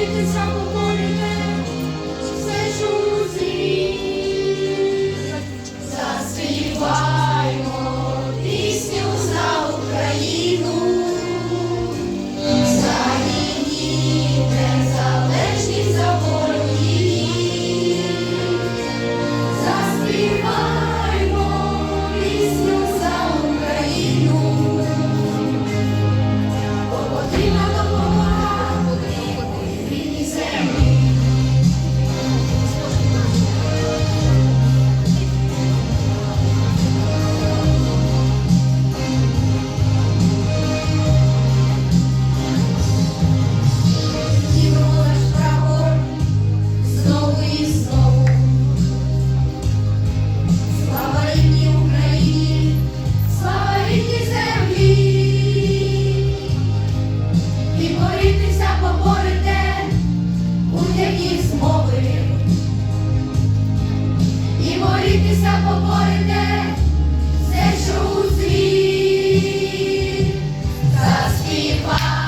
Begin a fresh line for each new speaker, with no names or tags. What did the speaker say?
Espírito Santo. Заспівай